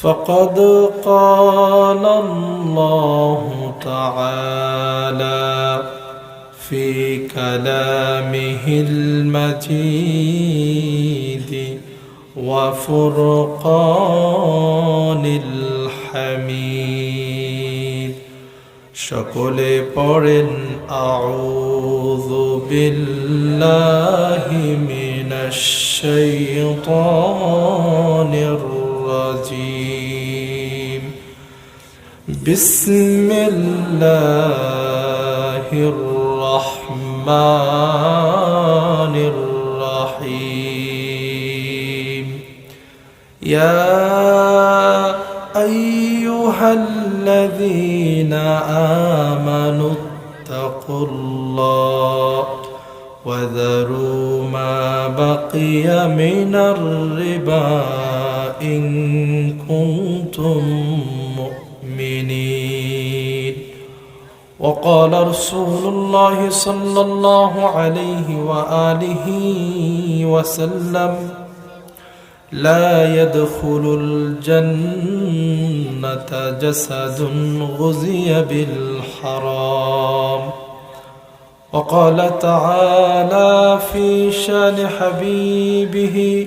فقد قال الله تعالى في كلامه المجيد وفرقان الحميد شكل برن أعوذ بالله من الشيطان الرجيم بسم الله الرحمن الرحيم. يا أيها الذين آمنوا اتقوا الله وذروا ما بقي من الربا إن كنتم مؤمنين. وقال رسول الله صلى الله عليه وآله وسلم لا يدخل الجنة جسد غزي بالحرام. وقال تعالى في شان حبيبه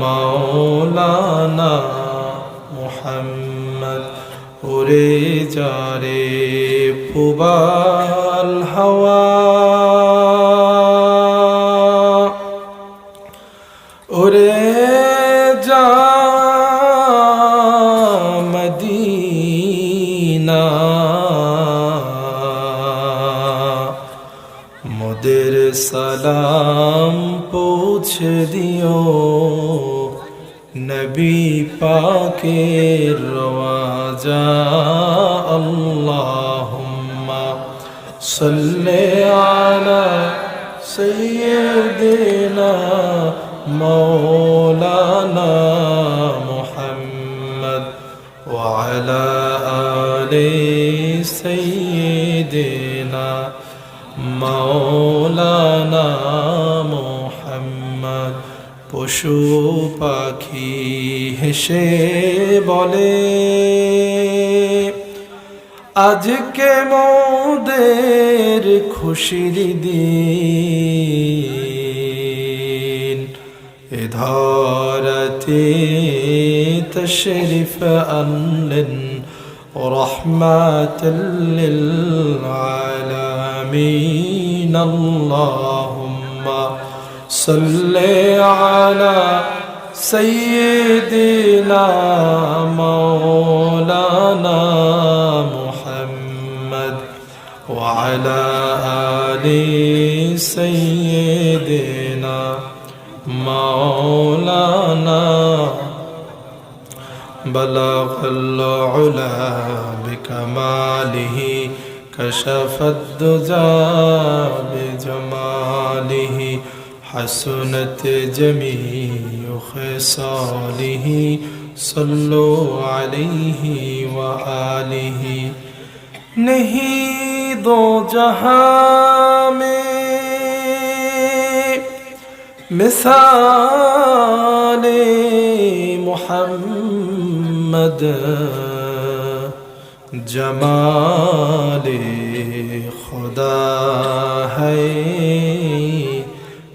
মাওলানা মোহাম্মদ ওরে যারে পুবাল হাওয়া। ওরে যা মদিনা। মোদের সালাম پوچھ دیو نبی پاک رواجا اللهم صل على سيدنا مولانا محمد وعلى آل سيدنا مولانا পশু পাখি হেসে বলে আজকে মোদের খুশির দিন এ ধরতে তশরিফ আনলেন رحمة للعالمين اللهم صل على سيدنا مولانا محمد وعلى آل سيدنا مولانا. بلغ العلا بكماله كشف الدجى بجماله. حسنت جميع خصاله صلوا عليه وآله نہیں دو جہاں میں مثال محمد جمال خدا ہے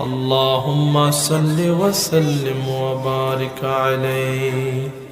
اللهم صل وسلم وبارك عليه.